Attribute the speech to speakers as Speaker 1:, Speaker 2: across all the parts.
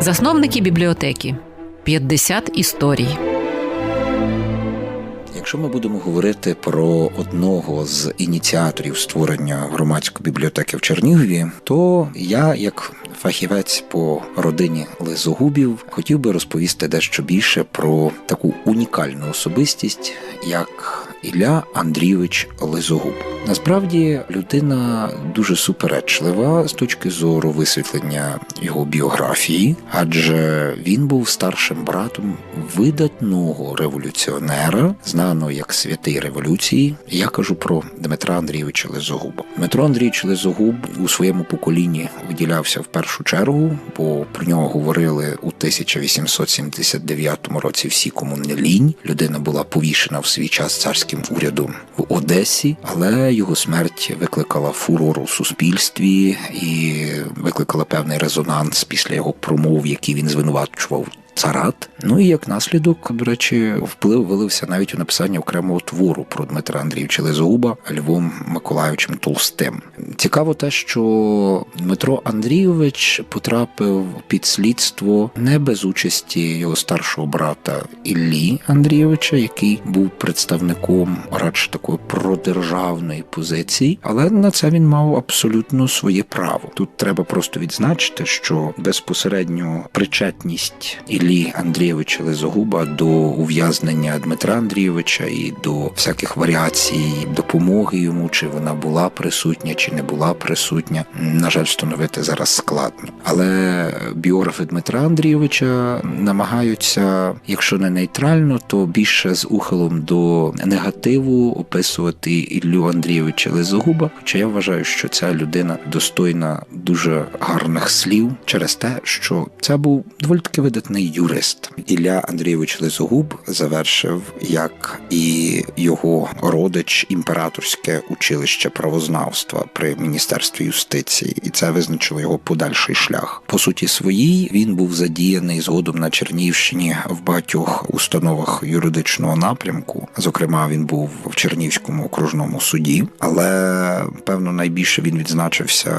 Speaker 1: Засновники бібліотеки 50 історій.
Speaker 2: Якщо ми будемо говорити про одного з ініціаторів створення громадської бібліотеки в Чернігові, то я, як фахівець по родині лизогубів, хотів би розповісти дещо більше про таку унікальну особистість, як Ілля Андрійович Лизогуб. Насправді людина дуже суперечлива з точки зору висвітлення його біографії, адже він був старшим братом видатного революціонера, знаного як святий революції. Я кажу про Дмитра Андрійовича Лизогуба. Дмитро Андрійович Лизогуб у своєму поколінні виділявся в першу чергу, бо про нього говорили у 1879 році всі кому лінь. Людина була повішена в свій час царським урядом в Одесі, але його смерть викликала фурор у суспільстві і викликала певний резонанс після його промов, які він звинувачував. Царат, ну і як наслідок, до речі, вплив вилився навіть у написання окремого твору про Дмитра Андрійовича Лизоуба Львом Миколаївичем Толстим. Цікаво те, що Дмитро Андрійович потрапив під слідство не без участі його старшого брата Іллі Андрійовича, який був представником радше такої продержавної позиції, але на це він мав абсолютно своє право. Тут треба просто відзначити, що безпосередньо причетність Іллі Андрійовича Лизогуба до ув'язнення Дмитра Андрійовича і до всяких варіацій допомоги йому, чи вона була присутня, чи не була присутня. На жаль, встановити зараз складно. Але біографи Дмитра Андрійовича намагаються, якщо не нейтрально, то більше з ухилом до негативу описувати Іллю Андрійовича Лизогуба. Хоча я вважаю, що ця людина достойна дуже гарних слів через те, що це був доволі таки видатний юрист. Ілля Андрійович Лизогуб завершив, як і його родич, імператорське училище правознавства при міністерстві юстиції, і це визначило його подальший шлях. По суті, своїй він був задіяний згодом на Чернігівщині в багатьох установах юридичного напрямку. Зокрема, він був в Чернівському окружному суді, але певно найбільше він відзначився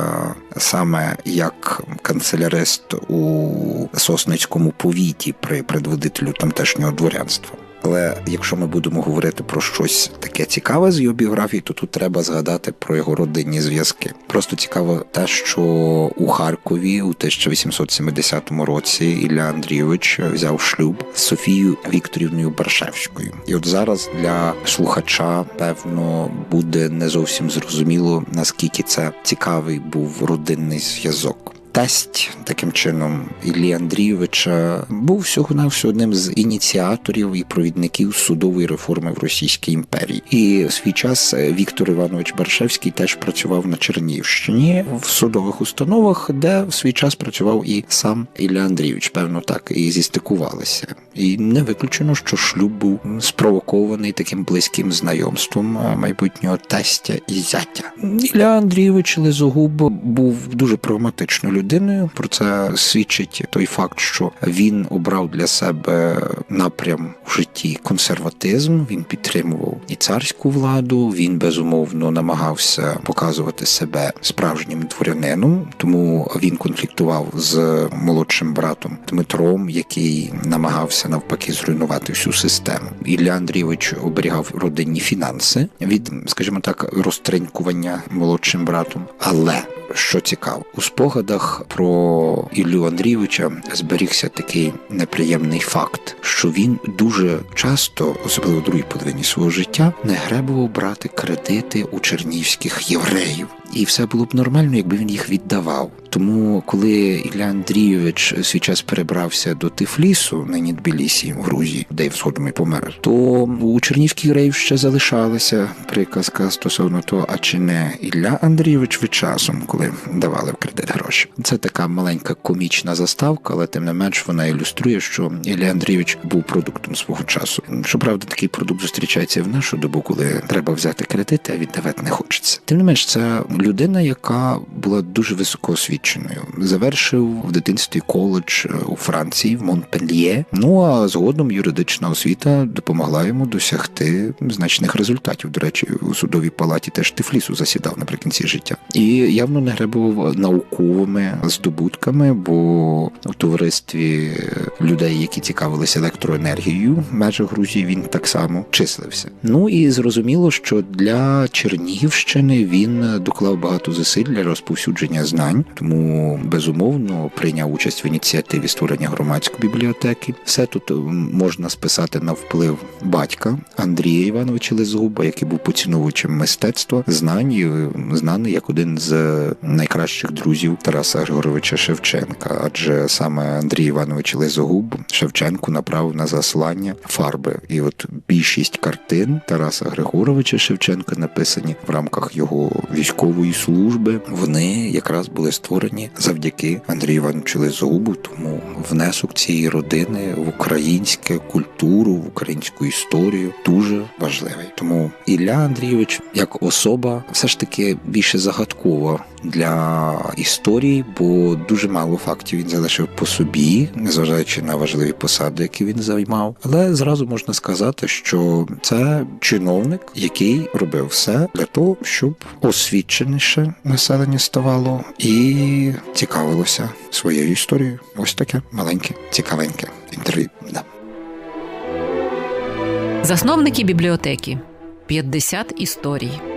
Speaker 2: саме як канцелярист у Сосницькому повіті при предводителю тамтешнього дворянства. Але якщо ми будемо говорити про щось таке цікаве з його біографії, то тут треба згадати про його родинні зв'язки. Просто цікаво те, що у Харкові у 1870 році Ілля Андрійович взяв шлюб з Софією Вікторівною Баршевською. І от зараз для слухача певно буде не зовсім зрозуміло наскільки це цікавий був родинний зв'язок. Тесть таким чином Іллі Андрійовича був всього навсього одним з ініціаторів і провідників судової реформи в Російській імперії. І в свій час Віктор Іванович Баршевський теж працював на Чернігівщині в судових установах, де в свій час працював і сам Ілля Андрійович. Певно, так і зістикувалися. І не виключено, що шлюб був спровокований таким близьким знайомством майбутнього тестя і зятя. Ілля Андрійович Лизогуб був дуже прагматичною людиною. Про це свідчить той факт, що він обрав для себе напрям в житті консерватизм. Він підтримував і царську владу. Він безумовно намагався показувати себе справжнім дворянином, тому він конфліктував з молодшим братом Дмитром, який намагався навпаки зруйнувати всю систему. Ілля Андрійович оберігав родинні фінанси від, скажімо так, розтринькування молодшим братом, але що цікаво, у спогадах про Іллю Андрійовича зберігся такий неприємний факт, що він дуже часто, особливо в другій половині свого життя, не гребував брати кредити у чернівських євреїв. І все було б нормально, якби він їх віддавав. Тому, коли Ілля Андрійович свій час перебрався до Тифлісу, нині Тбілісі, в Грузії, де й згодом і помер, то у Чернівських євреїв ще залишалася приказка стосовно того, а чи не Ілля Андрійович ви часом, коли давали в кредит гроші. Це така маленька комічна заставка, але тим не менш вона ілюструє, що Ілля Андрійович був продуктом свого часу. Щоправда, такий продукт зустрічається в нашу добу, коли треба взяти кредити, а віддавати не хочеться. Тим не менш, це людина, яка була дуже високоосвіченою. Завершив в дитинстві коледж е, у Франції в Монпельє. Ну а згодом юридична освіта допомогла йому досягти значних результатів. До речі, у судовій палаті теж Тифлісу засідав наприкінці життя, і явно не гребував науковими здобутками, бо у товаристві людей, які цікавилися електроенергією в межах Грузії, він так само числився. Ну і зрозуміло, що для Чернігівщини він доклав багато зусиль для розповсюдження знань, тому безумовно прийняв участь в ініціативі створення громадської бібліотеки. Все тут можна списати на вплив батька Андрія Івановича Лезгуба, який був поціновувачем мистецтва, знань, е, знаний як один з найкращих друзів Тараса Григоровича Шевченка. Адже саме Андрій Іванович Лезогуб Шевченку направив на заслання фарби. І от більшість картин Тараса Григоровича Шевченка написані в рамках його військової служби. Вони якраз були створені завдяки Андрію Івановичу Лезогубу. Тому внесок цієї родини в українську культуру, в українську історію дуже важливий. Тому Ілля Андрійович як особа все ж таки більше загадкова для історії, бо дуже мало фактів він залишив по собі, незважаючи на важливі посади, які він займав. Але зразу можна сказати, що це чиновник, який робив все для того, щоб освіченіше населення ставало і цікавилося своєю історією. Ось таке маленьке, цікавеньке інтерв'ю. Да.
Speaker 1: Засновники бібліотеки 50 історій.